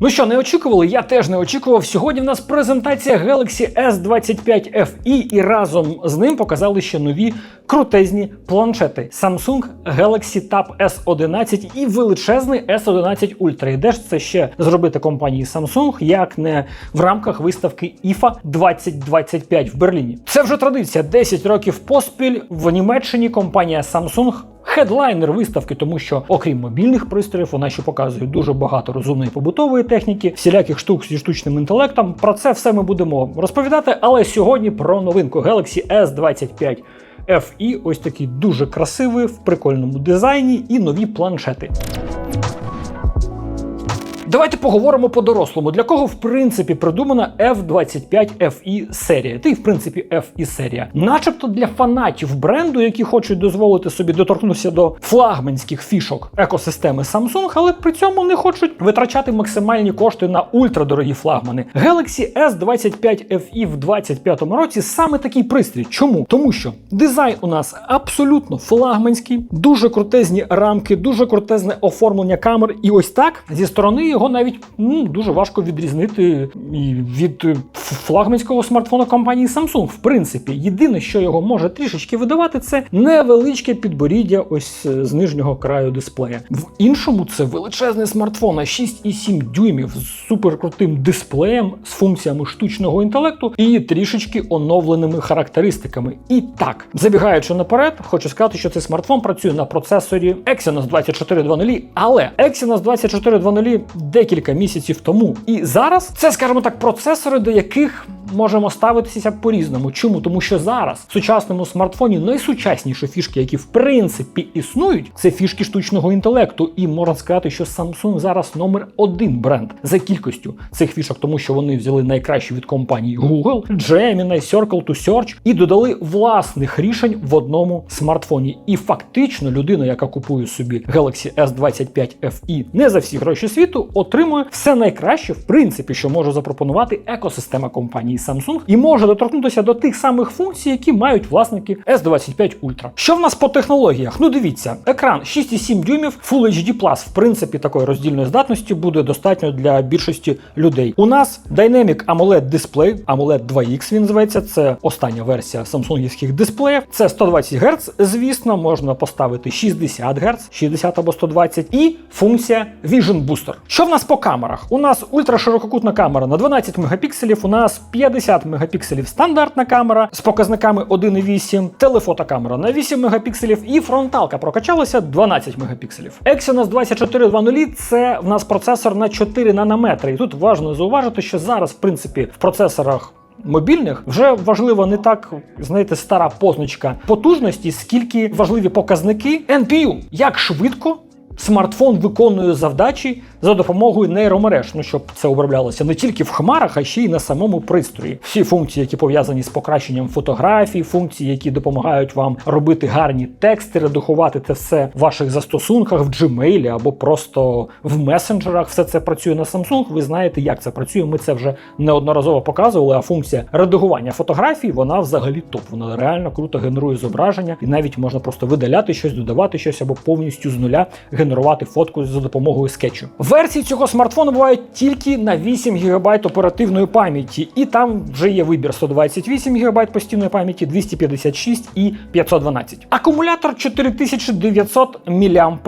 Ну що, не очікували? Я теж не очікував. Сьогодні в нас презентація Galaxy S25 FE і разом з ним показали ще нові крутезні планшети Samsung Galaxy Tab S11 і величезний S11 Ultra. І де ж це ще зробити компанії Samsung, як не в рамках виставки IFA 2025 в Берліні? Це вже традиція. 10 років поспіль в Німеччині компанія Samsung Хедлайнер виставки, тому що, окрім мобільних пристроїв, вона ще показує дуже багато розумної побутової техніки, всіляких штук зі штучним інтелектом. Про це все ми будемо розповідати. Але сьогодні про новинку Galaxy S25 FE, ось такий дуже красивий в прикольному дизайні і нові планшети. Давайте поговоримо по-дорослому. Для кого в принципі придумана F25 FE серія? Й в принципі FE серія, начебто для фанатів бренду, які хочуть дозволити собі доторкнутися до флагманських фішок екосистеми Samsung, але при цьому не хочуть витрачати максимальні кошти на ультрадорогі флагмани. Galaxy S25 FE в 2025 році саме такий пристрій. Чому? Тому що дизайн у нас абсолютно флагманський, дуже крутезні рамки, дуже крутезне оформлення камер, і ось так зі сторони його навіть ну, дуже важко відрізнити від флагманського смартфона компанії Samsung. В принципі, єдине, що його може трішечки видавати, це невеличке підборіддя ось е, з нижнього краю дисплея. В іншому це величезний смартфон на 6,7 дюймів з суперкрутим дисплеєм з функціями штучного інтелекту і трішечки оновленими характеристиками. І так, забігаючи наперед, хочу сказати, що цей смартфон працює на процесорі Exynos 2420, але Exynos 2420 декілька місяців тому. І зараз це, скажімо так, процесори, до яких можемо ставитися по-різному. Чому? Тому що зараз в сучасному смартфоні найсучасніші фішки, які в принципі існують, це фішки штучного інтелекту. І можна сказати, що Samsung зараз номер один бренд за кількістю цих фішок, тому що вони взяли найкращі від компаній Google, Gemini, Circle to Search і додали власних рішень в одному смартфоні. І фактично людина, яка купує собі Galaxy S25 FE не за всі гроші світу, отримує все найкраще, в принципі, що може запропонувати екосистема компанії Samsung, і може доторкнутися до тих самих функцій, які мають власники S25 Ultra. Що в нас по технологіях? Ну дивіться, екран 6,7 дюймів Full HD+, в принципі, такої роздільної здатності буде достатньо для більшості людей. У нас Dynamic AMOLED дисплей, AMOLED 2X він зветься, це остання версія самсунгівських дисплеїв. Це 120 Гц, звісно, можна поставити 60 Гц, 60 або 120, і функція Vision Booster. Що в нас по камерах? У нас ультраширококутна камера на 12 мегапікселів, у нас 50 мегапікселів стандартна камера з показниками 1,8, телефотокамера на 8 мегапікселів і фронталка прокачалася 12 мегапікселів. Exynos 2420 це в нас процесор на 4 нанометри. І тут важливо зауважити, що зараз, в принципі, в процесорах. Мобільних вже важлива не так, знаєте, стара позначка потужності, скільки важливі показники NPU. Як швидко смартфон виконує завдачі за допомогою нейромереж, ну щоб це оброблялося не тільки в хмарах, а ще й на самому пристрої. Всі функції, які пов'язані з покращенням фотографій, функції, які допомагають вам робити гарні тексти, редагувати це все в ваших застосунках в Gmail або просто в месенджерах. Все це працює на Samsung. Ви знаєте, як це працює. Ми це вже неодноразово показували. А функція редагування фотографій вона взагалі топ. Вона реально круто генерує зображення, і навіть можна просто видаляти щось, додавати щось або повністю з нуля генерувати фотку за допомогою скетчу. Версії цього смартфону бувають тільки на 8 ГБ оперативної пам'яті, і там вже є вибір 128 ГБ постійної пам'яті, 256 і 512. Акумулятор 4900 мА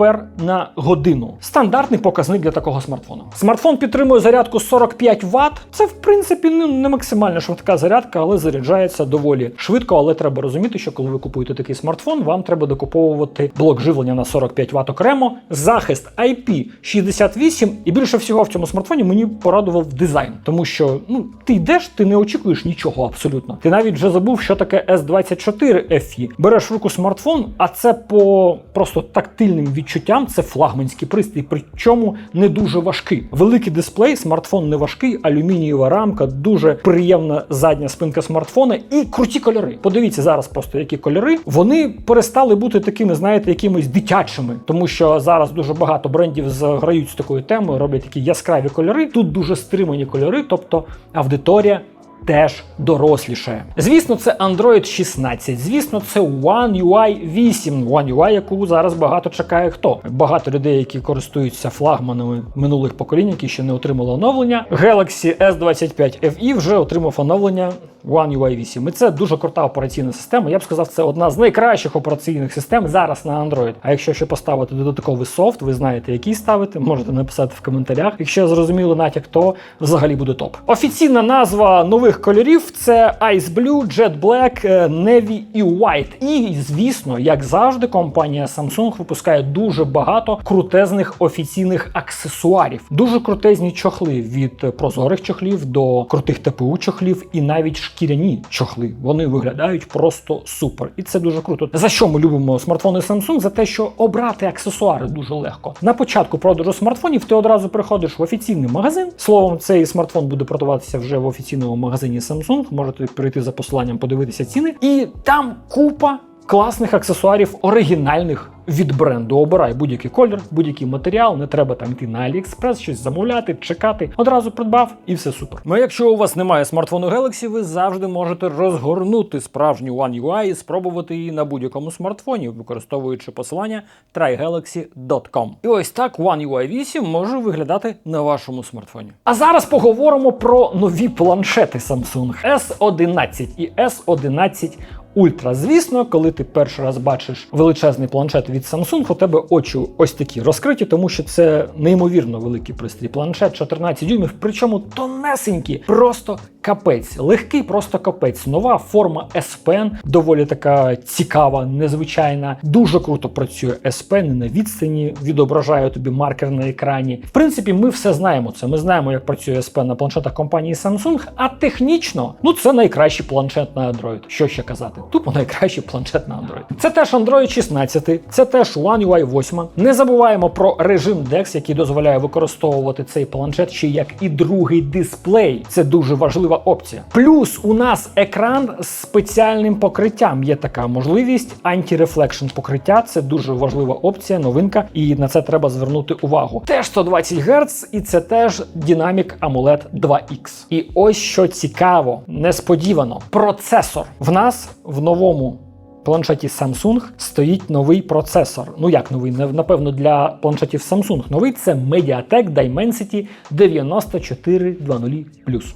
на годину. Стандартний показник для такого смартфону. Смартфон підтримує зарядку 45 Вт. Це в принципі ну, не максимально швидка зарядка, але заряджається доволі швидко. Але треба розуміти, що коли ви купуєте такий смартфон, вам треба докуповувати блок живлення на 45 Вт окремо, захист IP68, і більше всього в цьому смартфоні мені порадував дизайн, тому що ну ти йдеш, ти не очікуєш нічого абсолютно. Ти навіть вже забув, що таке S24 FE. Береш в руку смартфон, а це по просто тактильним відчуттям. Це флагманський пристрій, причому не дуже важкий. Великий дисплей, смартфон не важкий, алюмінієва рамка, дуже приємна задня спинка смартфона і круті кольори. Подивіться зараз, просто які кольори. Вони перестали бути такими, знаєте, якимись дитячими, тому що зараз дуже багато брендів заграють з такою темою, роблять такі яскраві кольори. Тут дуже стримані кольори, тобто аудиторія теж дорослішає. Звісно, це Android 16, звісно, це One UI 8, One UI, яку зараз багато чекає хто. Багато людей, які користуються флагманами минулих поколінь, які ще не отримали оновлення. Galaxy S25 FE вже отримав оновлення One UI 8. І це дуже крута операційна система. Я б сказав, це одна з найкращих операційних систем зараз на Android. А якщо ще поставити додатковий софт, ви знаєте, який ставити, можете написати в коментарях. Якщо зрозуміло натяк, то взагалі буде топ. Офіційна назва нових кольорів це Ice Blue, Jet Black, е, Navy і White. І звісно, як завжди, компанія Samsung випускає дуже багато крутезних офіційних аксесуарів. Дуже крутезні чохли від прозорих чохлів до крутих ТПУ чохлів і навіть шкіряні чохли. Вони виглядають просто супер. І це дуже круто. За що ми любимо смартфони Samsung? За те, що обрати аксесуари дуже легко. На початку продажу смартфонів ти одразу приходиш в офіційний магазин. Словом, цей смартфон буде продаватися вже в офіційному магазині Samsung. Можете прийти за посиланням, подивитися ціни. І там купа класних аксесуарів оригінальних від бренду. Обирай будь-який колір, будь-який матеріал. Не треба там йти на AliExpress, щось замовляти, чекати. Одразу придбав і все супер. Ну, а якщо у вас немає смартфону Galaxy, ви завжди можете розгорнути справжню One UI і спробувати її на будь-якому смартфоні, використовуючи посилання trygalaxy.com. І ось так One UI 8 може виглядати на вашому смартфоні. А зараз поговоримо про нові планшети Samsung S11 і S11 Ультра. Звісно, коли ти перший раз бачиш величезний планшет від Samsung, у тебе очі ось такі розкриті, тому що це неймовірно великий пристрій. Планшет 14 дюймів, причому тонесенький, просто капець, легкий, просто капець. Нова форма S Pen, доволі така цікава, незвичайна. Дуже круто працює S Pen, на відстані відображає тобі маркер на екрані. В принципі, ми все знаємо це. Ми знаємо, як працює S Pen на планшетах компанії Samsung, а технічно, ну це найкращий планшет на Android. Що ще казати? Тупо найкращий планшет на Android. Це теж Android 16, це теж One UI 8. Не забуваємо про режим DeX, який дозволяє використовувати цей планшет ще як і другий дисплей. Це дуже важлива опція. Плюс у нас екран з спеціальним покриттям. Є така можливість анті-рефлекшн покриття. Це дуже важлива опція, новинка, і на це треба звернути увагу. Теж 120 Гц, і це теж Dynamic AMOLED 2X. І ось що цікаво, несподівано, процесор в нас в новому. Планшеті Samsung стоїть новий процесор. Ну як новий? Напевно, для планшетів Samsung новий це Mediatek Dimensity 9420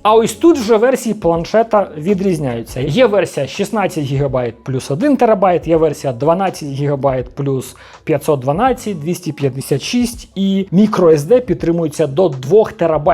А ось тут вже версії планшета відрізняються. Є версія 16 ГБ плюс 1 ТБ, є версія 12 ГБ плюс 512, 256 і microSD підтримується до 2 ТБ.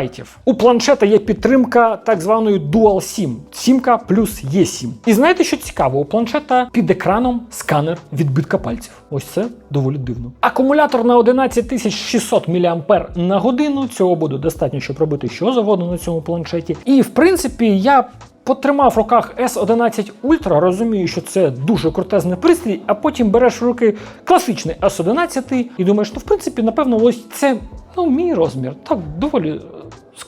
У планшета є підтримка так званої Dual SIM, сімка плюс eSIM. І знаєте, що цікаво? У планшета під екраном сканер відбитка пальців. Ось це доволі дивно. Акумулятор на 11600 мАh на годину. Цього буде достатньо, щоб робити що завгодно на цьому планшеті. І в принципі, я. Потримав в руках S11 Ultra, розумію, що це дуже крутезний пристрій, а потім береш в руки класичний S11 і думаєш, ну в принципі, напевно, ось це ну, мій розмір. Так доволі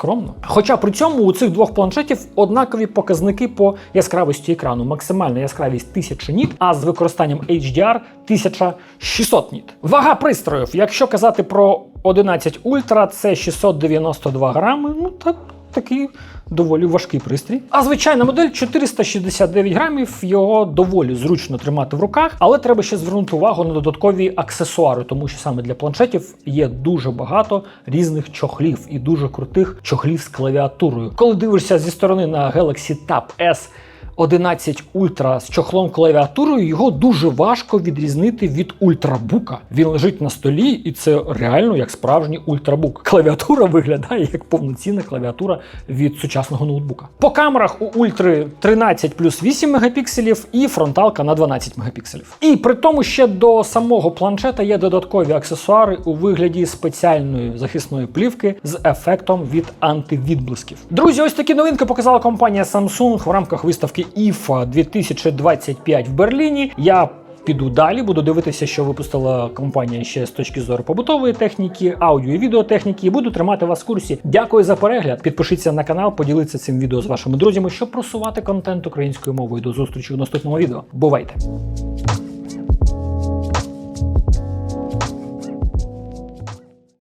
скромно. Хоча при цьому у цих двох планшетів однакові показники по яскравості екрану. Максимальна яскравість 1000 ніт, а з використанням HDR 1600 ніт. Вага пристроїв, якщо казати про 11 Ultra, це 692 грами. Ну так. Такий доволі важкий пристрій. А звичайна модель 469 грамів. Його доволі зручно тримати в руках, але треба ще звернути увагу на додаткові аксесуари, тому що саме для планшетів є дуже багато різних чохлів і дуже крутих чохлів з клавіатурою. Коли дивишся зі сторони на Galaxy Tab S 11 Ultra з чохлом клавіатурою, його дуже важко відрізнити від ультрабука. Він лежить на столі, і це реально як справжній ультрабук. Клавіатура виглядає як повноцінна клавіатура від сучасного ноутбука. По камерах у ультри 13 плюс 8 мегапікселів і фронталка на 12 мегапікселів. І при тому ще до самого планшета є додаткові аксесуари у вигляді спеціальної захисної плівки з ефектом від антивідблисків. Друзі, ось такі новинки показала компанія Samsung в рамках виставки IFA 2025 в Берліні. Я Піду далі, буду дивитися, що випустила компанія ще з точки зору побутової техніки, аудіо і відеотехніки. І буду тримати вас в курсі. Дякую за перегляд. Підпишіться на канал, поділіться цим відео з вашими друзями, щоб просувати контент українською мовою. До зустрічі у наступному відео. Бувайте!